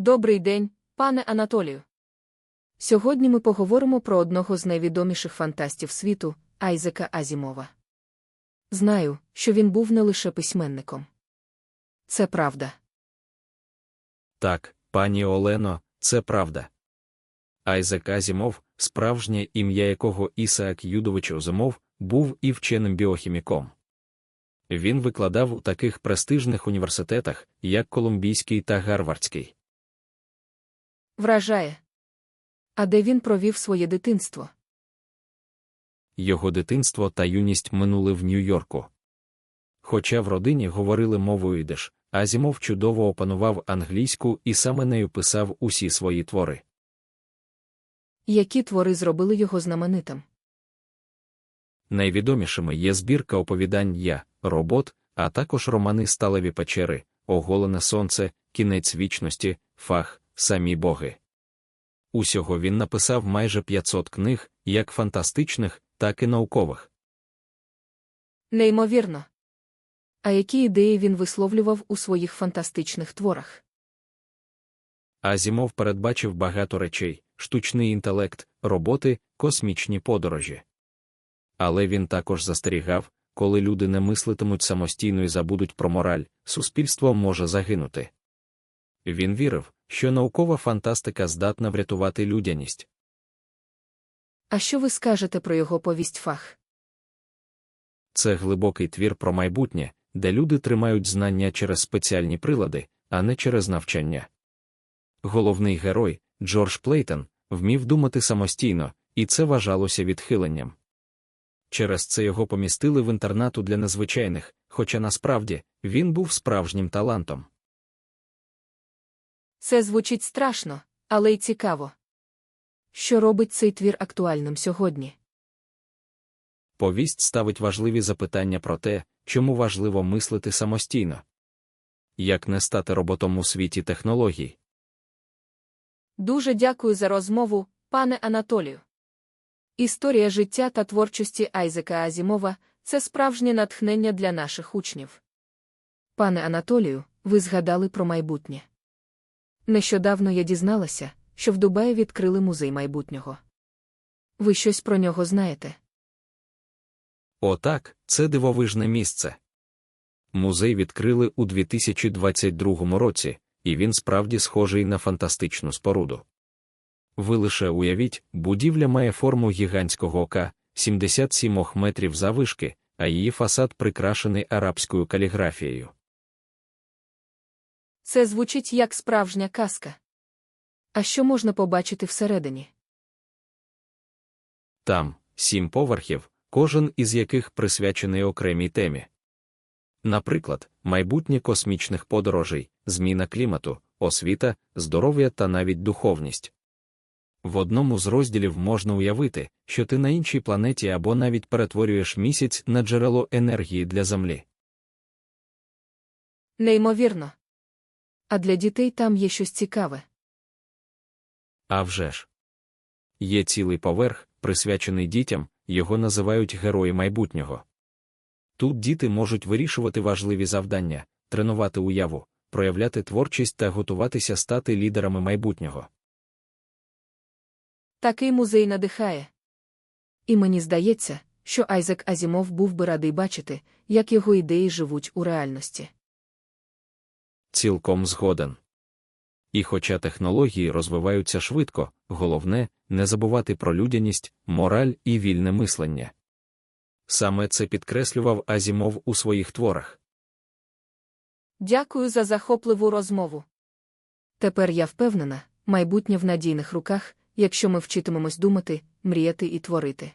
Добрий день, пане Анатолію. Сьогодні ми поговоримо про одного з найвідоміших фантастів світу Айзека Азімова. Знаю, що він був не лише письменником. Це правда. Так, пані Олено, це правда. Айзек Азімов, справжнє ім'я якого Ісаак Юдович Озимов, був і вченим біохіміком. Він викладав у таких престижних університетах, як Колумбійський та Гарвардський. Вражає. А де він провів своє дитинство? Його дитинство та юність минули в Нью-Йорку. Хоча в родині говорили мовою ідиш, Азімов чудово опанував англійську і саме нею писав усі свої твори. Які твори зробили його знаменитим? Найвідомішими є збірка оповідань Я, робот, а також романи Сталеві печери, Оголене сонце, Кінець вічності, Фах, Самі боги. Усього він написав майже 500 книг, як фантастичних, так і наукових. Неймовірно. А які ідеї він висловлював у своїх фантастичних творах? Азімов передбачив багато речей: штучний інтелект, роботи, космічні подорожі. Але він також застерігав, коли люди не мислитимуть самостійно і забудуть про мораль, суспільство може загинути. Він вірив, що наукова фантастика здатна врятувати людяність. А що ви скажете про його повість фах? Це глибокий твір про майбутнє, де люди тримають знання через спеціальні прилади, а не через навчання. Головний герой, Джордж Плейтон, вмів думати самостійно, і це вважалося відхиленням. Через це його помістили в інтернату для незвичайних, хоча насправді він був справжнім талантом. Це звучить страшно, але й цікаво. Що робить цей твір актуальним сьогодні? Повість ставить важливі запитання про те, чому важливо мислити самостійно. Як не стати роботом у світі технологій? Дуже дякую за розмову, пане Анатолію. Історія життя та творчості Айзека Азімова це справжнє натхнення для наших учнів. Пане Анатолію, ви згадали про майбутнє. Нещодавно я дізналася, що в Дубаї відкрили музей майбутнього. Ви щось про нього знаєте? Отак, це дивовижне місце. Музей відкрили у 2022 році, і він справді схожий на фантастичну споруду. Ви лише уявіть, будівля має форму гігантського ока, 77 метрів завишки, а її фасад прикрашений арабською каліграфією. Це звучить як справжня казка. А що можна побачити всередині? Там сім поверхів, кожен із яких присвячений окремій темі. Наприклад, майбутнє космічних подорожей, зміна клімату, освіта, здоров'я та навіть духовність. В одному з розділів можна уявити, що ти на іншій планеті або навіть перетворюєш місяць на джерело енергії для Землі. Неймовірно. А для дітей там є щось цікаве. А вже ж. Є цілий поверх, присвячений дітям, його називають герої майбутнього. Тут діти можуть вирішувати важливі завдання, тренувати уяву, проявляти творчість та готуватися стати лідерами майбутнього. Такий музей надихає. І мені здається, що Айзек Азімов був би радий бачити, як його ідеї живуть у реальності. Цілком згоден. І хоча технології розвиваються швидко, головне не забувати про людяність, мораль і вільне мислення. Саме це підкреслював Азімов у своїх творах. Дякую за захопливу розмову. Тепер я впевнена, майбутнє в надійних руках, якщо ми вчитимемось думати, мріяти і творити.